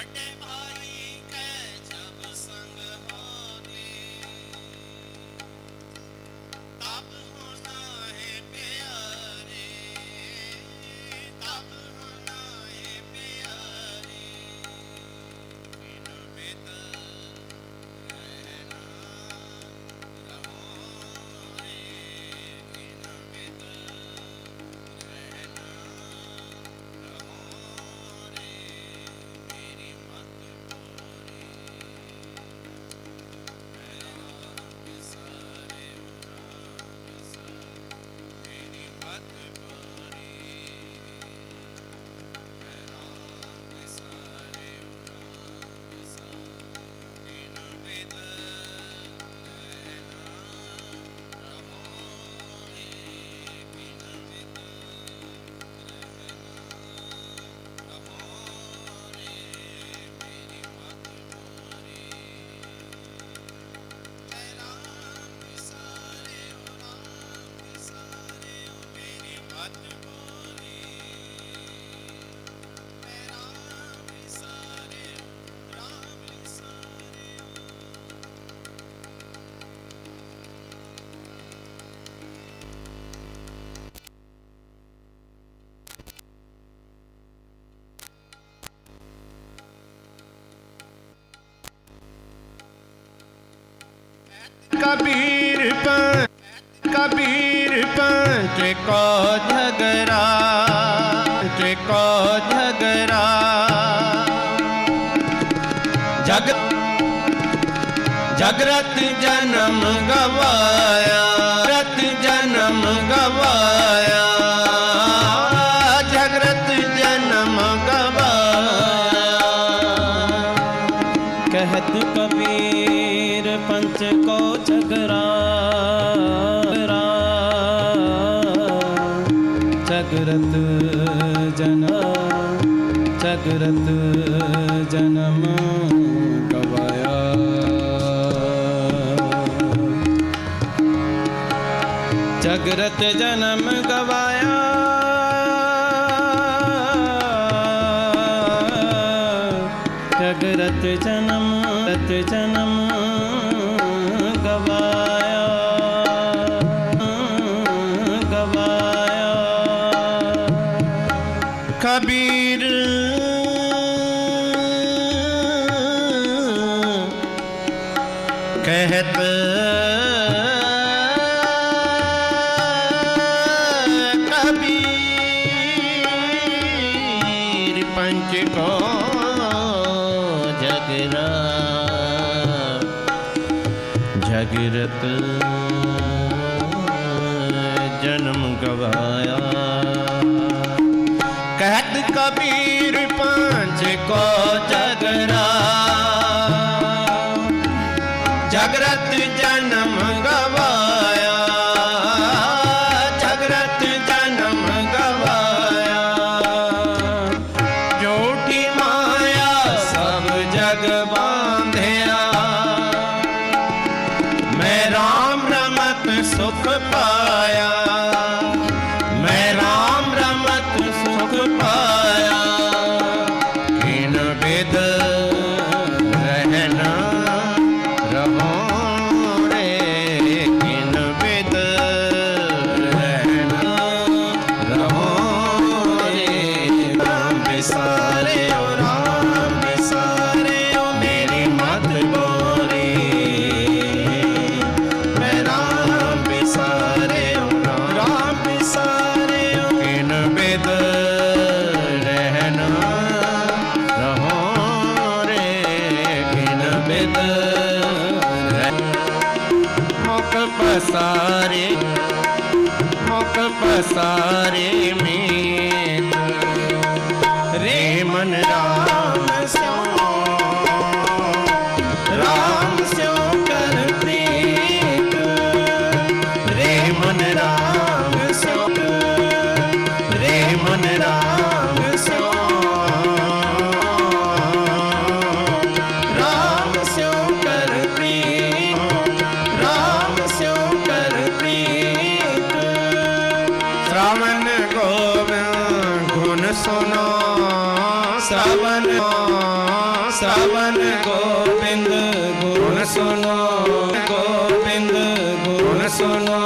Our damn heart. Kabir ਪੰ ਕਬੀਰ ਪੰ ਤੇ ਕੋ ਝਗਰਾ ਤੇ ਕੋ ਝਗਰਾ ਜਗ, ਜਗਰਤ ਜਨਮ ਗਵਾਇਆ ਰਤ ਜਨਮ ਗਵਾਇਆ। ਜਗਰਤ ਜਨਾ ਜਗਰਤ ਜਨਮ ਗਵਾਇਆ। ਜਗਰਤ ਜਨਮ ਗਵਾਇਆ। ਜਗਰਤ ਜਨਮ ਰਤ ਜਨਮ ਕਬੀਰ। ਕਹਿਤ ਕਬੀਰ ਪੰਚ ਕੋ ਜਗਰਾ। ਜਗਰਤ ਜਨਮ ਗਵਾਇਆ। मा ਸਾਰੇ ਮੁਖ ਪਸਾਰੇ ਮੀਤ ਰੇ ਮਨ ਗੋਬਿੰਦ ਗੁਣ ਸੁਣੋ ਗੋਬਿੰਦ ਗੁਣ ਸੁਣੋ।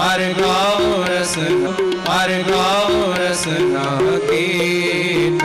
ਹਰ ਗਾਉ ਰਸਨ ਹਰ ਗਾਉ ਰਸਨਾ ਕੀਤ